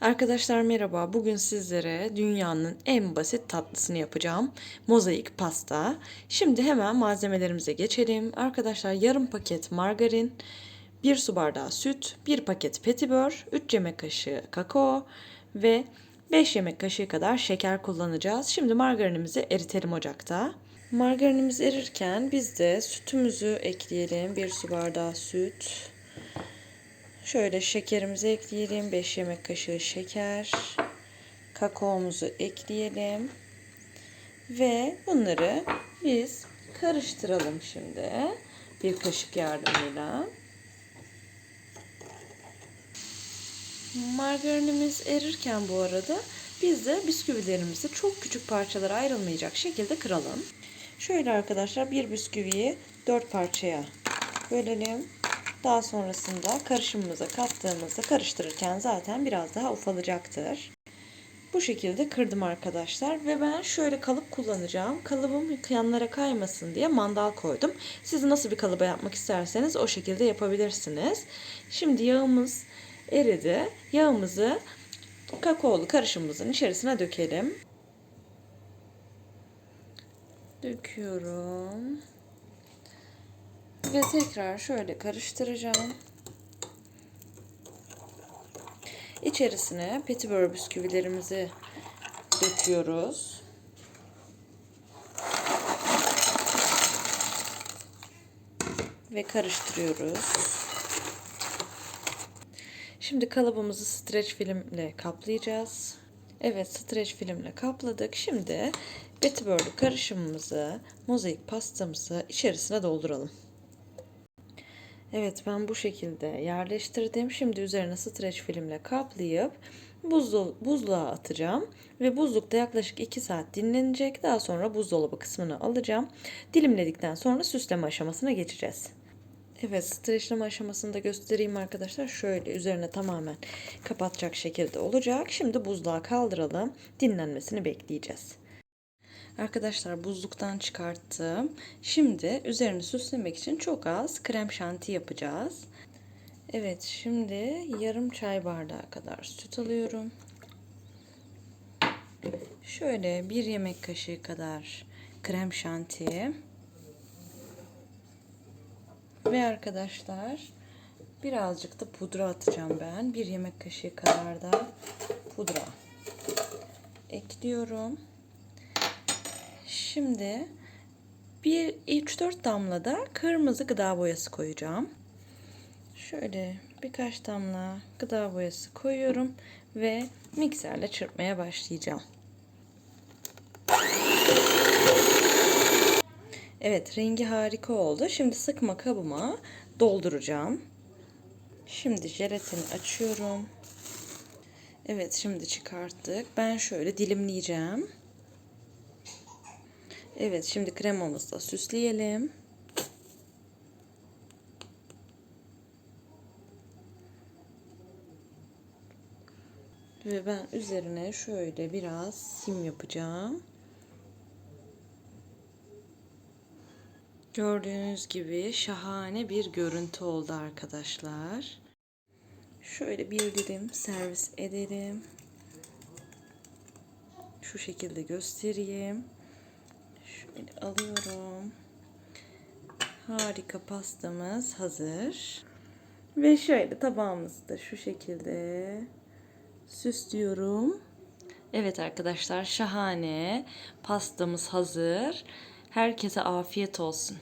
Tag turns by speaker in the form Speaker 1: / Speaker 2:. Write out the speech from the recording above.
Speaker 1: Arkadaşlar merhaba. Bugün sizlere dünyanın en basit tatlısını yapacağım. Mozaik pasta. Şimdi hemen malzemelerimize geçelim. Arkadaşlar yarım paket margarin, 1 su bardağı süt, 1 paket petibör, 3 yemek kaşığı kakao ve 5 yemek kaşığı kadar şeker kullanacağız. Şimdi margarinimizi eritelim ocakta. Margarinimiz erirken biz de sütümüzü ekleyelim. 1 su bardağı süt. Şöyle şekerimizi ekleyelim. 5 yemek kaşığı şeker. Kakaomuzu ekleyelim. Ve bunları biz karıştıralım şimdi. Bir kaşık yardımıyla. Margarinimiz erirken bu arada biz de bisküvilerimizi çok küçük parçalara ayrılmayacak şekilde kıralım. Şöyle arkadaşlar bir bisküviyi dört parçaya bölelim. Daha sonrasında karışımımıza kattığımızda karıştırırken zaten biraz daha ufalacaktır. Bu şekilde kırdım arkadaşlar ve ben şöyle kalıp kullanacağım. Kalıbım yanlara kaymasın diye mandal koydum. Siz nasıl bir kalıba yapmak isterseniz o şekilde yapabilirsiniz. Şimdi yağımız eridi. Yağımızı kakaolu karışımımızın içerisine dökelim. Döküyorum. Ve tekrar şöyle karıştıracağım. İçerisine petibör bisküvilerimizi döküyoruz. Ve karıştırıyoruz. Şimdi kalıbımızı streç filmle kaplayacağız. Evet streç filmle kapladık. Şimdi petibörlü karışımımızı, mozaik pastamızı içerisine dolduralım. Evet ben bu şekilde yerleştirdim. Şimdi üzerine streç filmle kaplayıp buzlu, buzluğa atacağım. Ve buzlukta yaklaşık 2 saat dinlenecek. Daha sonra buzdolabı kısmını alacağım. Dilimledikten sonra süsleme aşamasına geçeceğiz. Evet streçleme aşamasını da göstereyim arkadaşlar. Şöyle üzerine tamamen kapatacak şekilde olacak. Şimdi buzluğa kaldıralım. Dinlenmesini bekleyeceğiz. Arkadaşlar buzluktan çıkarttım. Şimdi üzerini süslemek için çok az krem şanti yapacağız. Evet şimdi yarım çay bardağı kadar süt alıyorum. Şöyle bir yemek kaşığı kadar krem şanti. Ve arkadaşlar birazcık da pudra atacağım ben. Bir yemek kaşığı kadar da pudra ekliyorum. Şimdi bir 3-4 damla da kırmızı gıda boyası koyacağım. Şöyle birkaç damla gıda boyası koyuyorum ve mikserle çırpmaya başlayacağım. Evet rengi harika oldu. Şimdi sıkma kabıma dolduracağım. Şimdi jelatini açıyorum. Evet şimdi çıkarttık. Ben şöyle dilimleyeceğim. Evet şimdi kremamızla süsleyelim. Ve ben üzerine şöyle biraz sim yapacağım. Gördüğünüz gibi şahane bir görüntü oldu arkadaşlar. Şöyle bir dilim servis edelim. Şu şekilde göstereyim. Şöyle alıyorum. Harika pastamız hazır. Ve şöyle tabağımızı da şu şekilde süslüyorum. Evet arkadaşlar şahane pastamız hazır. Herkese afiyet olsun.